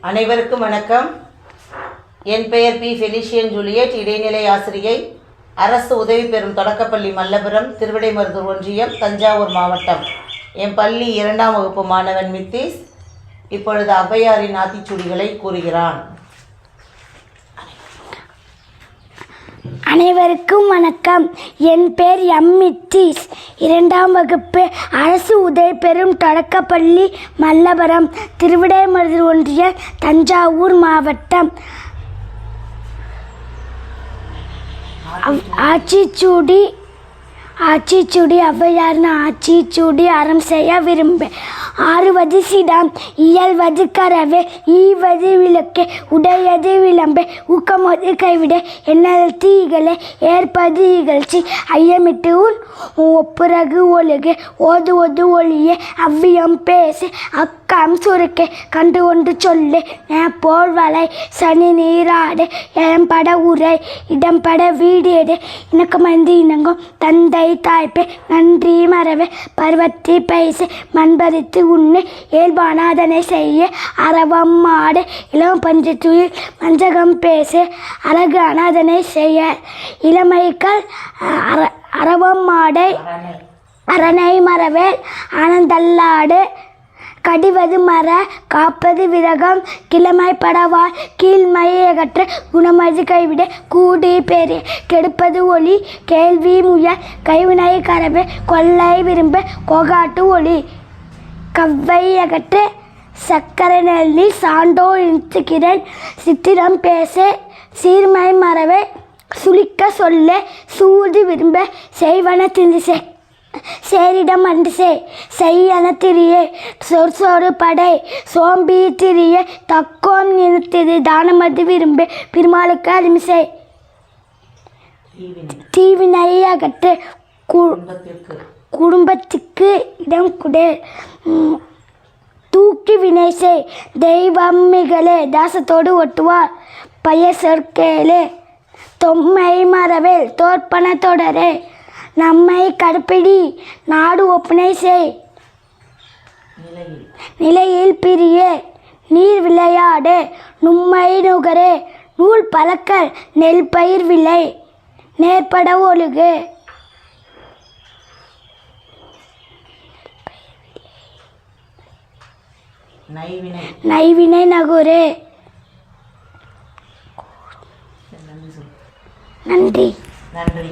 அனைவருக்கும் வணக்கம். என் பெயர் பி. ஃபெலிஷியன் ஜூலியட். இடைநிலை ஆசிரியை. அரசு உதவி பெறும் தொடக்கப்பள்ளி மல்லபுரம் திருவிடைமருதூர் ஒன்றியம் தஞ்சாவூர் மாவட்டம். என் பள்ளி இரண்டாம் வகுப்பு மாணவன் மித்திஸ். இப்பொழுது ஔவையாரின் ஆத்திச்சூடிகளை கூறுகிறான். அனைவருக்கும் வணக்கம். என் பேர் எம் மித்தீஸ் இரண்டாம் வகுப்பு அரசு உதவி பெறும் தொடக்கப்பள்ளி மல்லபுரம் திருவிடைமருதூர் ஒன்றிய தஞ்சாவூர் மாவட்டம். அவ்- ஆச்சிச்சூடி ஆச்சிச்சூடி ஔவையார்னு ஆச்சிச்சூடி அறம் செய்ய விரும்பு ஆறுவது சிடம் இயல்வது கரவே ஈவது விளக்கே உடையது விளம்பே ஊக்கமது கைவிட என்னது தீகளே ஏற்பது இகழ்ச்சி. ஐயமிட்டு உன் ஒப்புரகு ஒழுகு ஓதுவது ஒளியே அவ்வியம் பேசு அக்கம் சுருக்கே கண்டு கொண்டு சொல்லு. போல் வலை சனி நீராடு இடம்பட உரை இடம்பட வீடேடு மந்தி இணங்கும் தந்தை தாய்ப்பே நன்றி மறவே பருவத்தி பைசு மண்பறித்து உண்ணு இயல்பானாதனை செய்ய அறவம் மாடு இளம் பஞ்சு துயில் மஞ்சகம் பேசு அழகு அனாதனை செய்ய. இளமைகள் அற அறவம் மாடை அரணை மரவேல் ஆனந்தல்லாடு கடிவது மர காப்பது விரகம் கிழமை கீழ்மையகற்ற கீழ்மையை அகற்ற குணமது கைவிட கூடி பெரிய கெடுப்பது ஒளி கேள்வி முயல் கைவினை கரவே கொள்ளை விரும்ப கொகாட்டு ஒளி. கவ்வை அகற்ற சக்கரை நெல்லி சாண்டோ இழுத்துக்கிறேன் சித்திரம் பேச சீர்மை மறவை சுளிக்க சொல்ல சூது விரும்ப செய்வன திரிசே சேரிடம் அன்று சே செய்யன திரியே சொற் சொறு படை சோம்பி திரியே தக்கோம் நிறுத்திது தானமது விரும்பு பெருமாளுக்கு அருமிசை தீவினை. அகற்று கு குடும்பத்திற்கு. குடும்பத்துக்கு இடம் கொடு. தூக்கி வினை செய். தெய்வம் மிகலே தாசத்தோடு ஒட்டுவார். பையர் சொற்கேளே தொம்மை மறவேல் தோற்பன தொடரே. நம்மை கடுப்பிடி நாடு ஒப்பனை செய். நிலையில் பிரிய நீர் விளையாடு நும்மை நுகரு நூல் பழக்கல் நெல் பயிர் விலை நேர்பட ஒழுகு. நைவினை நகுரு. நன்றி. நன்றி